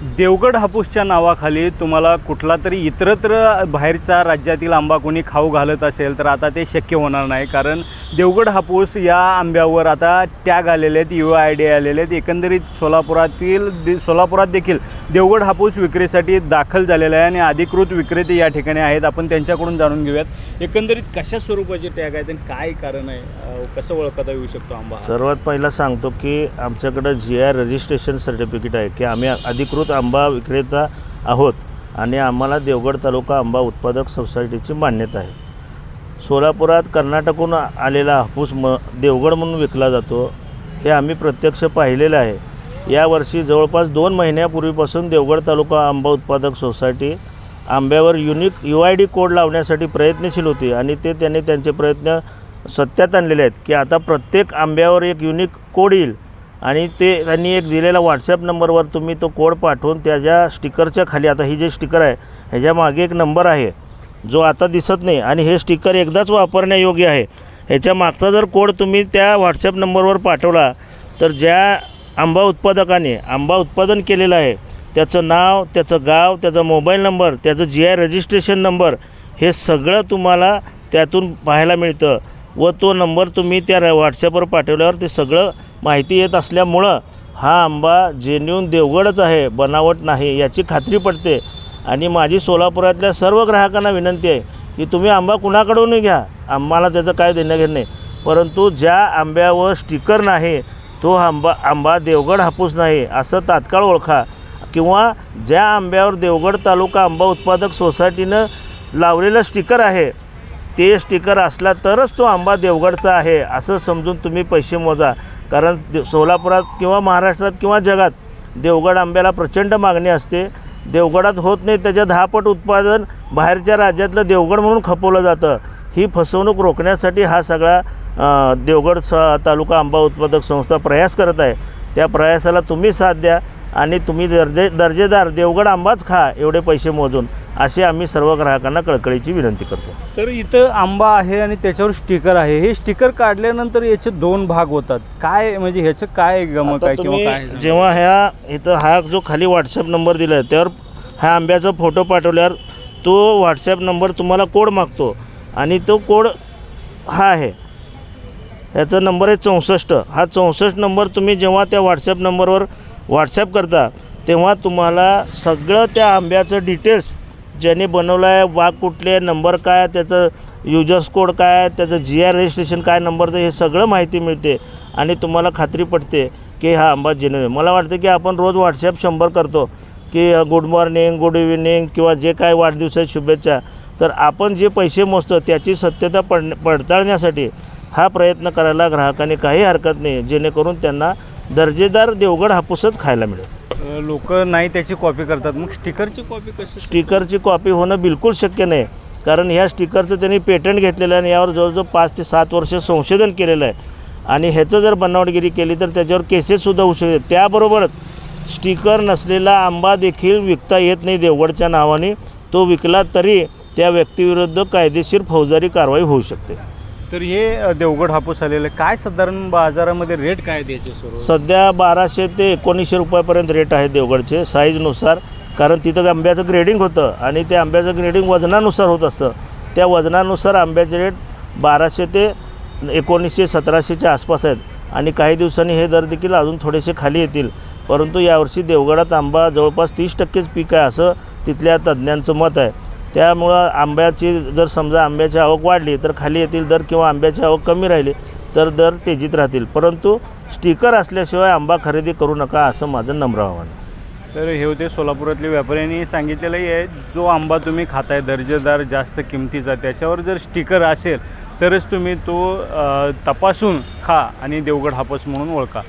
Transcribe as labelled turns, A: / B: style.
A: देवगड हापूसच्या नावाखाली तुम्हाला कुठला तरी इतरत्र बाहेरच्या राज्यातील आंबा कोणी खाऊ घालत असेल तर आता ते शक्य होणार नाही. कारण देवगड हापूस या आंब्यावर आता टॅग आलेले आहेत यू आय डी आलेले आहेत. एकंदरीत सोलापुरातील दे सोलापुरात देखील देवगड हापूस विक्रीसाठी दाखल झालेला आहे आणि अधिकृत विक्रेते या ठिकाणी आहेत. आपण त्यांच्याकडून जाणून घेऊयात. एकंदरीत कशा स्वरूपाचे टॅग आहेत आणि काय कारण आहे? कसं ओळखता येऊ शकतो आंबा
B: सर्वात पहिला सांगतो की आमच्याकडं जी आय रजिस्ट्रेशन सर्टिफिकेट आहे की आम्ही अधिकृत आंबा विक्रेता आहोत आणि आम्हाला देवगड तालुका आंबा उत्पादक सोसायटीची मान्यता आहे. सोलापुरात कर्नाटकहून आलेला हापूस म देवगड म्हणून विकला जातो हे आम्ही प्रत्यक्ष पाहिलेलं आहे. यावर्षी जवळपास दोन महिन्यापूर्वीपासून देवगड तालुका आंबा उत्पादक society आंब्यावर unique U I D code लावण्यासाठी प्रयत्नशील होती आणि ते त्यांनी त्यांचे प्रयत्न सत्यात आणलेले आहेत की आता प्रत्येक आंब्यावर एक युनिक कोड येईल. आणि ते त्यांनी एक दिलेला व्हॉट्सॲप नंबरवर तुम्ही तो कोड पाठवून त्याच्या स्टिकरच्या खाली आता ही जे स्टिकर आहे ह्याच्या मागे एक नंबर आहे जो आता दिसत नाही. आणि हे स्टिकर एकदाच वापरण्यायोग्य आहे. ह्याच्या मागचा जर कोड तुम्ही त्या व्हॉट्सॲप नंबरवर पाठवला तर ज्या आंबा उत्पादकाने आंबा उत्पादन केलेलं आहे त्याचं नाव त्याचं गाव त्याचा मोबाईल नंबर त्याचं जी आय रजिस्ट्रेशन नंबर हे सगळं तुम्हाला त्यातून पाहायला मिळतं. व तो नंबर तुम्ही त्या व्हॉट्सॲपवर पाठवल्यावर ते सगळं माहिती येत असल्यामुळं हा आंबा जेन्युन देवगडच आहे बनावट नाही याची खात्री पडते. आणि माझी सोलापुरातल्या सर्व ग्राहकांना विनंती आहे की तुम्ही आंबा कुणाकडूनही घ्या. आम्हाला त्याचं काय देणं घेणं नाही. परंतु ज्या आंब्यावर स्टिकर नाही तो आंबा आंबा देवगड हापूस नाही असं तात्काळ ओळखा. किंवा ज्या आंब्यावर देवगड तालुका आंबा उत्पादक सोसायटीनं लावलेलं स्टिकर आहे ते स्टिकर असला तरच तो आंबा देवगडचा आहे असं समजून तुम्ही पैसे मोजा. कारण दे सोलापुरात किंवा महाराष्ट्रात किंवा जगात देवगड आंब्याला प्रचंड मागणी असते. देवगडात होत नाही त्याच्या दहापट उत्पादन बाहेरच्या राज्यातलं देवगड म्हणून खपवलं जातं. ही फसवणूक रोखण्यासाठी हा सगळा देवगड स तालुका आंबा उत्पादक संस्था प्रयास करत आहे. त्या प्रयासाला तुम्ही साथ द्या. आणि तुम्ही दर्जे दर्जेदार देवगड आंबाच खा एवढे पैसे मोजून अशी आम्ही सर्व ग्राहकांना कळकळीची विनंती करतो.
A: तर इथं आंबा आहे आणि त्याच्यावर स्टिकर आहे. हे स्टिकर काढल्यानंतर याचे दोन भाग होतात. काय म्हणजे ह्याचं काय गमक आहे किंवा काय?
B: जेव्हा ह्या इथं हा जो खाली व्हॉट्सअप नंबर दिला आहे त्यावर ह्या आंब्याचा फोटो पाठवल्यावर तो व्हॉट्सॲप नंबर तुम्हाला कोड मागतो आणि तो कोड हा आहे. ह्याचा नंबर आहे चौसष्ट. हा चौसष्ट नंबर तुम्ही जेव्हा त्या व्हॉट्सॲप नंबरवर व्हॉट्सॲप करता तेव्हा तुम्हाला सगळं त्या आंब्याचं डिटेल्स ज्याने बनवलं आहे बाग कुठले आहे, नंबर काय त्याचं युजर्स कोड काय त्याचं जी आर रजिस्ट्रेशन काय नंबरचं हे सगळं माहिती मिळते आणि तुम्हाला खात्री पडते की हा आंबा जेन्युन मला वाटतं की आपण रोज व्हॉट्सॲप शंभर करतो की गुड मॉर्निंग गुड इव्हिनिंग किंवा जे काय वाढदिवसाची शुभेच्छा. तर आपण जे पैसे मोजतो त्याची सत्यता पड पडताळण्यासाठी हा प्रयत्न करायला ग्राहकांनी काही हरकत नाही जेणेकरून त्यांना दर्जेदार देवगड हापूसच खायला मिळेल.
A: लोक नाही त्याची कॉपी करतात. मग स्टिकरची कॉपी कशी
B: स्टिकरची कॉपी होणं बिलकुल शक्य नाही कारण ह्या स्टिकरचं त्यांनी पेटंट घेतलेलं आहे आणि यावर जवळजवळ पाच ते सात वर्ष संशोधन केलेलं आहे. आणि ह्याचं जर बनावटगिरी केली तर त्याच्यावर केसेससुद्धा होऊ शकते त्याबरोबरच स्टिकर नसलेला आंबा देखील विकता येत नाही देवगडच्या नावाने. तो विकला तरी त्या व्यक्तीविरुद्ध कायदेशीर फौजदारी कारवाई होऊ शकते.
A: तर हे देवगड हापूस आलेलं आहे. काय साधारण बाजारामध्ये रेट काय द्यायचे स्वरूप
B: सध्या बाराशे ते एकोणीसशे रुपयापर्यंत रेट आहे देवगडचे साईजनुसार कारण तिथं आंब्याचं ग्रेडिंग होतं आणि ते आंब्याचं ग्रेडिंग वजनानुसार होत असतं. त्या वजनानुसार आंब्याचे रेट बाराशे ते एकोणीसशे सतराशेच्या आसपास आहेत. आणि काही दिवसांनी हे दर देखील अजून थोडेसे खाली येतील. परंतु यावर्षी देवगडात आंबा जवळपास तीस टक्केच पीक आहे असं तिथल्या तज्ज्ञांचं मत आहे. त्यामुळं आंब्याची जर समजा आंब्याची आवक वाढली तर खाली येतील दर किंवा आंब्याची आवक कमी राहिली तर दर तेजीत राहतील. परंतु स्टिकर असल्याशिवाय आंबा खरेदी करू नका असं माझं नम्र आव्हान.
A: तर हे होते सोलापुरातले व्यापाऱ्यांनी सांगितलेलंही आहे जो आंबा तुम्ही खाताय दर्जेदार जास्त किमतीचा त्याच्यावर जर स्टिकर असेल तरच तुम्ही तो तपासून खा आणि देवगड हापूस म्हणून ओळखा.